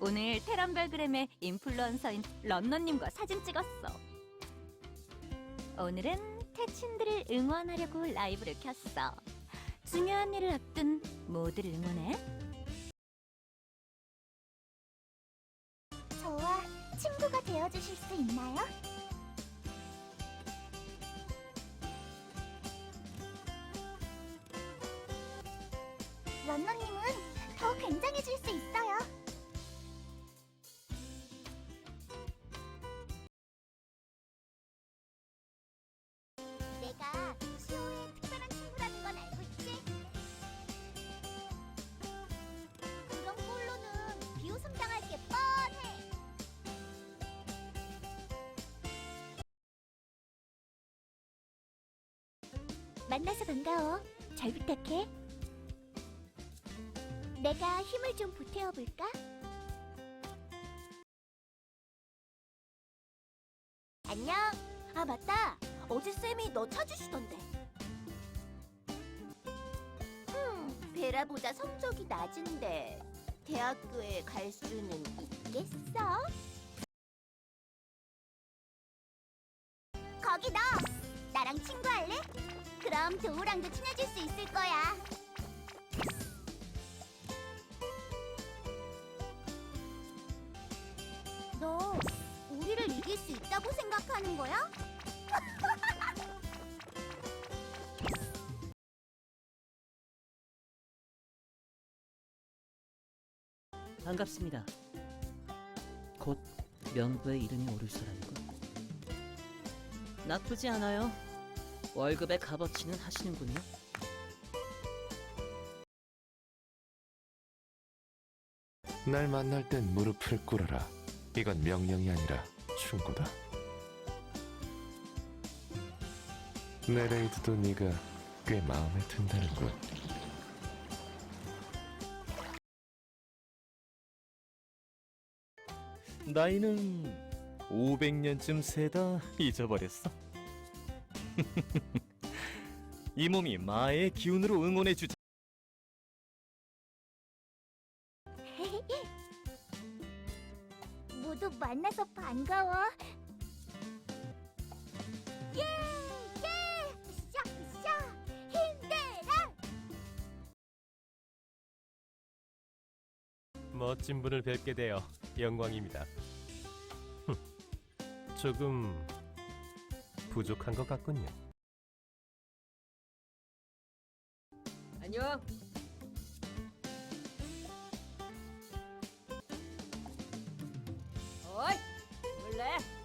오늘 테란별그램의 인플루언서인 런너님과 사진 찍었어. 오늘은 태친들을 응원하려고 라이브를 켰어. 중요한 일을 앞둔 모두를 응원해. 저와 친구가 되어주실 수 있나요? 런너님은 더 굉장해질 수 있어요. 만나서 반가워. 잘 부탁해. 내가 힘을 좀 보태어 볼까? 안녕. 아 맞다. 어제 쌤이 너 찾으시던데. 음, 베라보다 성적이 낮은데 대학교에 갈 수는 있겠어? 거기 너 나랑 친구할래? 그럼 도우랑도 친해질 수 있을 거야. 너 우리를 이길 수 있다고 생각하는 거야? 반갑습니다. 곧 명부에 이름이 오를 사람이군. 나쁘지 않아요. 월급의 값어치는 하시는군요. 날 만날 땐 무릎을 꿇어라. 이건 명령이 아니라 충고다. 네레이드도 네가 꽤 마음에 든다는군. 나이는 500년쯤 세다 잊어버렸어. 이 몸이 마의 기운으로 응원해 주자. 모두 만나서 반가워. 예! 예! 으쌰! 으쌰! 힘내라! 멋진 분을 뵙게 되어 영광입니다. 조금 부족한 것 같군요. 안녕. 어이, 원래